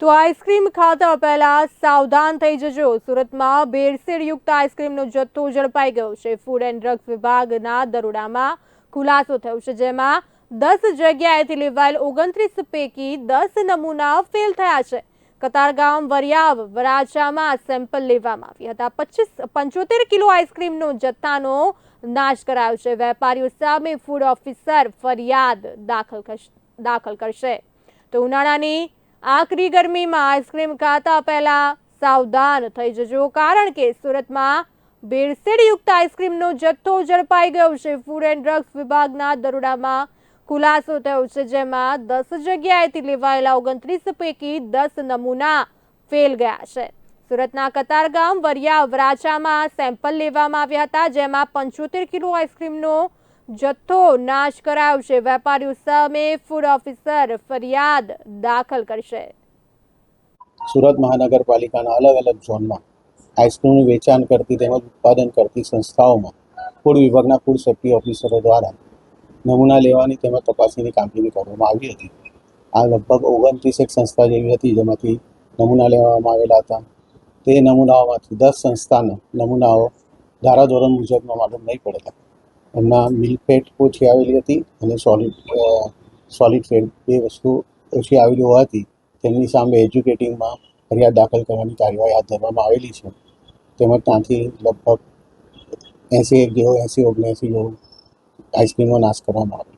તો આઈસ્ક્રીમ ખાતા પહેલા સાવધાન થઈ જજો. સુરતમાં ભેળસેળયુક્ત આઈસ્ક્રીમનો જથ્થો ઝડપાઈ ગયો છે. ફૂડ એન્ડ ડ્રગ્સ વિભાગના દરોડામાં ખુલાસો થયો છે, જેમાં દસ જગ્યાએથી લેવાયેલ ઓગણત્રીસ પૈકી દસ નમૂના ફેલ થયા છે. કતારગામ, વરિયાવ, વરાછામાં સેમ્પલ લેવામાં આવ્યા હતા. પચીસ, પંચોતેર કિલો આઈસ્ક્રીમનો જથ્થાનો નાશ કરાયો છે. વેપારીઓ સામે ફૂડ ઓફિસર ફરિયાદ દાખલ દાખલ કરશે. તો ઉનાળાની આકરી ગરમીમાં આઈસ્ક્રીમ ખાતા પહેલા સાવધાન થઈ જજો, કારણ કે સુરતમાં ભેળસેળયુક્ત આઈસ્ક્રીમનો જથ્થો ઝડપાઈ ગયો છે. ફૂડ એન્ડ ડ્રગ્સ વિભાગના દરોડામાં ખુલાસો થયો છે, જેમાં દસ જગ્યાએથી લેવાયેલા ઓગણત્રીસ પૈકી દસ નમૂના ફેલ ગયા છે. સુરતના કતારગામ વરિયા વરાછામાં સેમ્પલ લેવામાં આવ્યા હતા, જેમાં પંચોતેર કિલો આઈસ્ક્રીમનો જથ્થો નાશ કરાવશે. વેપારીઓ સામે ફૂડ ઓફિસર ફરિયાદ દાખલ કરશે. સુરત મહાનગરપાલિકાના અલગ અલગ ઝોનમાં આઈસ્ક્રીમનું વેચાણ કરતી તેમજ ઉત્પાદન કરતી સંસ્થાઓમાં ફૂડ વિભાગના ફૂડ સેફ્ટી ઓફિસરો દ્વારા નમૂના લેવાની તેમજ તપાસણીની કામગીરી કરવામાં આવી હતી. આ લગભગ ઓગણત્રીસ એક સંસ્થા જેવી હતી જેમાંથી નમૂના લેવામાં આવેલા હતા. તે નમૂનાઓમાંથી દસ સંસ્થાના નમૂનાઓ ધારાધોરણ મુજબનો માલુમ નહીં પડેલા. એમના મિલ્ક ફેટ ઓછી આવેલી હતી અને સોલિડ સોલિડ ફેટ બે વસ્તુ ઓછી આવેલી હોવાથી તેમની સામે એજ્યુકેટિંગમાં ફરિયાદ દાખલ કરવાની કાર્યવાહી હાથ ધરવામાં આવેલી છે. તેમજ ત્યાંથી લગભગ એંસી એક જેવો, એંસી ઓગણએંસી જેવું આઈસ્ક્રીમનો નાશ કરવામાં આવેલો